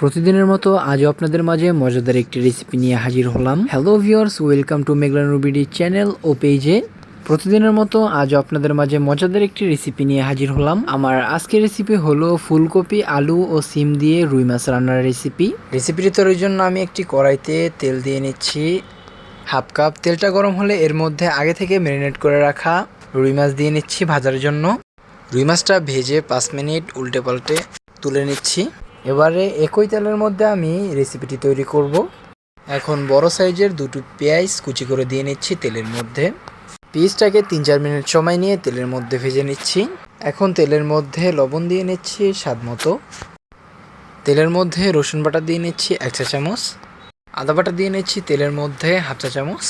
প্রতিদিনের মতো আজও আপনাদের মাঝে মজাদার একটি রেসিপি নিয়ে হাজির হলাম। হ্যালো ভিউয়ার্স ওয়েলকাম টু মেঘলান রুবিডি চ্যানেল ও পেজে প্রতিদিনের মতো আজও আপনাদের মাঝে মজাদার একটি রেসিপি নিয়ে হাজির হলাম। আমার আজকের রেসিপি হলো ফুলকপি, আলু ও সিম দিয়ে রুই মাছ রান্নার রেসিপি রেসিপিটি তৈরির জন্য আমি একটি কড়াইতে তেল দিয়ে নিচ্ছি। Half cup. তেলটা গরম হলে এর মধ্যে আগে থেকে ম্যারিনেট করে রাখা রুই মাছ দিয়ে নিচ্ছি ভাজার জন্য। রুই মাছটা ভেজে পাঁচ মিনিট উল্টে পাল্টে তুলে নিচ্ছি। এবারে একই তেলের মধ্যে আমি রেসিপিটি তৈরি করব। এখন বড় সাইজের দুটো পেঁয়াজ কুচি করে দিয়ে নিচ্ছি তেলের মধ্যে। পেঁয়াজটাকে তিন চার মিনিট সময় নিয়ে তেলের মধ্যে ভেজে নিচ্ছি। এখন তেলের মধ্যে লবণ দিয়ে নিচ্ছি স্বাদ মতো। তেলের মধ্যে রসুন বাটা দিয়ে নিচ্ছি এক চা চামচ। আদা বাটা দিয়ে নিচ্ছি তেলের মধ্যে হাফ চা চামচ।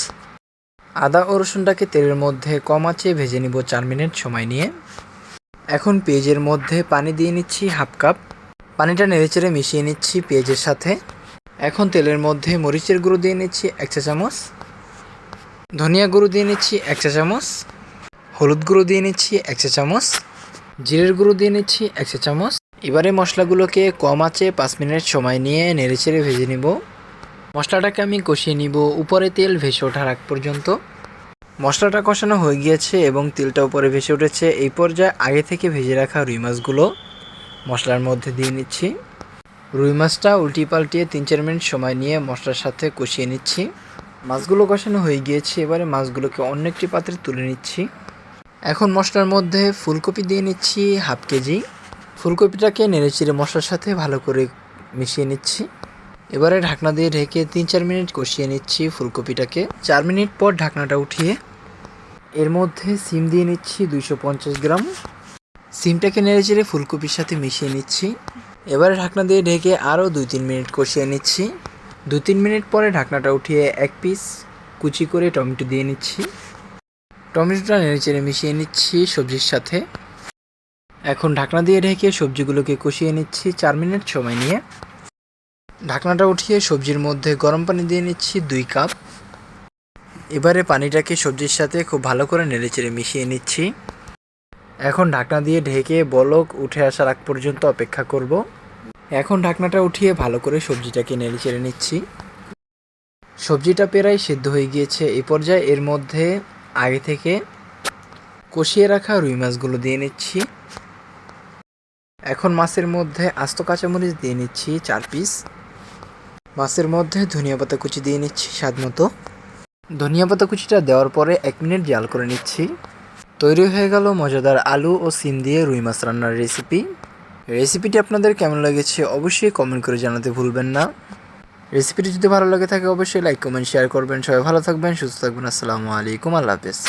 আদা ও রসুনটাকে তেলের মধ্যে কম আঁচে ভেজে নিব চার মিনিট সময় নিয়ে। এখন পেঁয়াজের মধ্যে পানি দিয়ে নিচ্ছি হাফ কাপ। পানিটা নেড়েচেড়ে মিশিয়ে নিচ্ছি পেঁয়াজের সাথে। এখন তেলের মধ্যে মরিচের গুঁড়ো দিয়ে নিচ্ছি এক চা চামচ। ধনিয়া গুঁড়ো দিয়ে নিচ্ছি এক চা চামচ। হলুদ গুঁড়ো দিয়ে নিচ্ছি এক চা চামচ। জিরের গুঁড়ো দিয়ে নিচ্ছি এক চা চামচ। এবারে মশলাগুলোকে কম আঁচে পাঁচ মিনিট সময় নিয়ে নেড়েচেড়ে ভেজে নিব। মশলাটাকে আমি কষিয়ে নিব উপরে তেল ভেসে ওঠার আগ পর্যন্ত। মশলাটা কষানো হয়ে গিয়েছে এবং তেলটা উপরে ভেসে উঠেছে। এই পর্যায়ে আগে থেকে ভেজে রাখা রুই মাছগুলো মশলার মধ্যে দিয়ে নিচ্ছি। রুই মাছটা উল্টি পাল্টিয়ে তিন চার মিনিট সময় নিয়ে মশলার সাথে কষিয়ে নিচ্ছি। মাছগুলো কষানো হয়ে গিয়েছে, এবারে মাছগুলোকে অন্য একটি পাত্রে তুলে নিচ্ছি। এখন মশলার মধ্যে ফুলকপি দিয়ে নিচ্ছি হাফ কেজি। ফুলকপিটাকে নেড়েচিড়ে মশলার সাথে ভালো করে মিশিয়ে নিচ্ছি। এবারে ঢাকনা দিয়ে ঢেকে তিন চার মিনিট কষিয়ে নিচ্ছি ফুলকপিটাকে। চার মিনিট পর ঢাকনাটা উঠিয়ে এর মধ্যে সিম দিয়ে নিচ্ছি দুইশো পঞ্চাশ গ্রাম। সিমটাকে নেড়েচেড়ে ফুলকপির সাথে মিশিয়ে নিচ্ছি। এবারে ঢাকনা দিয়ে ঢেকে আরও দুই তিন মিনিট কষিয়ে নিচ্ছি। দু তিন মিনিট পরে ঢাকনাটা উঠিয়ে এক পিস কুচি করে টমেটো দিয়ে নিচ্ছি। টমেটোটা নেড়েচেড়ে মিশিয়ে নিচ্ছি সবজির সাথে। এখন ঢাকনা দিয়ে ঢেকে সবজিগুলোকে কষিয়ে নিচ্ছি চার মিনিট সময় নিয়ে। ঢাকনাটা উঠিয়ে সবজির মধ্যে গরম পানি দিয়ে নিচ্ছি দুই কাপ। এবারে পানিটাকে সবজির সাথে খুব ভালো করে নেড়েচেড়ে মিশিয়ে নিচ্ছি। এখন ঢাকনা দিয়ে ঢেকে বলক উঠে আসার আগ পর্যন্ত অপেক্ষা করব। এখন ঢাকনাটা উঠিয়ে ভালো করে সবজিটাকে নেড়ে চেড়ে নিচ্ছি। সবজিটা প্রায় সিদ্ধ হয়ে গিয়েছে। এই পর্যায়ে এর মধ্যে আগে থেকে কষিয়ে রাখা রুই মাছগুলো দিয়ে নিচ্ছি। এখন মাছের মধ্যে আস্ত কাঁচামরিচ দিয়ে নিচ্ছি চার পিস। মাছের মধ্যে ধনিয়া পাতা কুচি দিয়ে নিচ্ছি স্বাদ মতো। ধনিয়া পাতা কুচিটা দেওয়ার পরে এক মিনিট জাল করে নিচ্ছি। তৈরি হয়ে গেল মজাদার আলু ও সিম দিয়ে রুই মাছ রান্নার রেসিপি রেসিপিটি আপনাদের কেমন লেগেছে অবশ্যই কমেন্ট করে জানাতে ভুলবেন না। রেসিপিটি যদি ভালো লাগে থাকে অবশ্যই লাইক কমেন্ট শেয়ার করবেন। সবাই ভালো থাকবেন, সুস্থ থাকবেন। আসসালামু আলাইকুম, আল্লাহ হাফেজ।